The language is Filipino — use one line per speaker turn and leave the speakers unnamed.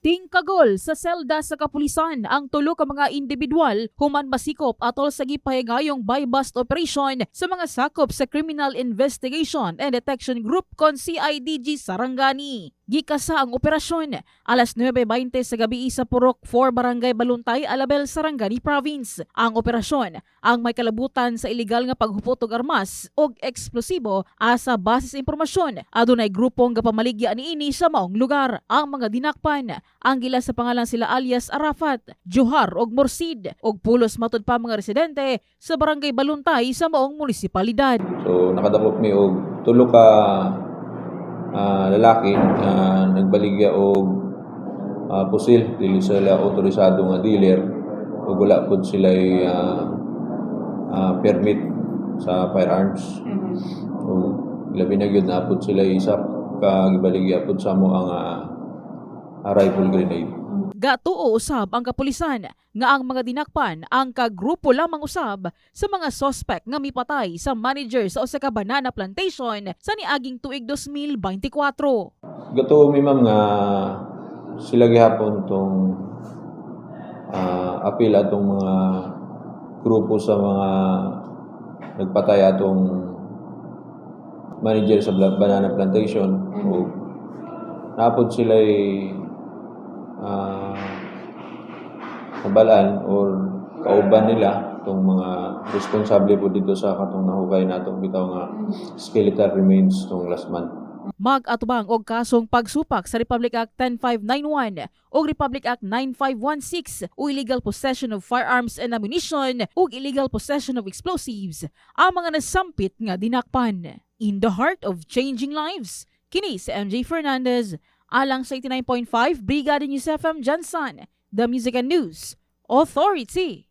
Tingkagol sa selda sa kapulisan ang tulo ka mga individual human masikop atol sa gipahingayong buy-bust operation sa mga sakop sa Criminal Investigation and Detection Group kon CIDG Sarangani. Gikasa ang operasyon alas 9.20 sa gabi sa Purok 4 Barangay Baluntay, Alabel, Sarangani Province. Ang operasyon ang may kalabutan sa ilegal nga paghupot og armas og eksplosibo asa basis impormasyon adunay grupong gapamaligya niini sa maong lugar. Ang mga dinakpan ang gila sa pangalan sila alias Arafat, Johar og Morsid og pulos matud pa mga residente sa Barangay Baluntay sa maong munisipalidad.
So nakadakop mi og tulo ka ah, lalaki nga nagbaligya og ah, pusil dili sila otorisado nga dealer ug wala pud sila permit sa firearms. So labi na gyud na pud sila isa ka gibaligya pud sa mo ang ah, ah, rifle grenade.
Gatuo usab ang kapulisan nga ang mga dinakpan ang kagrupo lamang usab sa mga sospek nga mipatay sa manager sa usa ka banana plantation sa niaging tuig 2024.
Gato mi ma'am nga sila gihapon tong ah, apil atong mga grupo sa mga nagpatay atong manager sa banana plantation o napod sila uh, nabalaan or kauban nila itong mga responsable po dito sa katong nahukay natong bitaw nga skeletal remains tong last month.
Mag-atubang og kasong pagsupak sa Republic Act 10591 o Republic Act 9516 o illegal possession of firearms and ammunition o illegal possession of explosives ang mga nasampit nga dinakpan. In the heart of changing lives, kini si MJ Fernandez, alang sa 89.5 Brigada News FM Johnson, the Music and News Authority.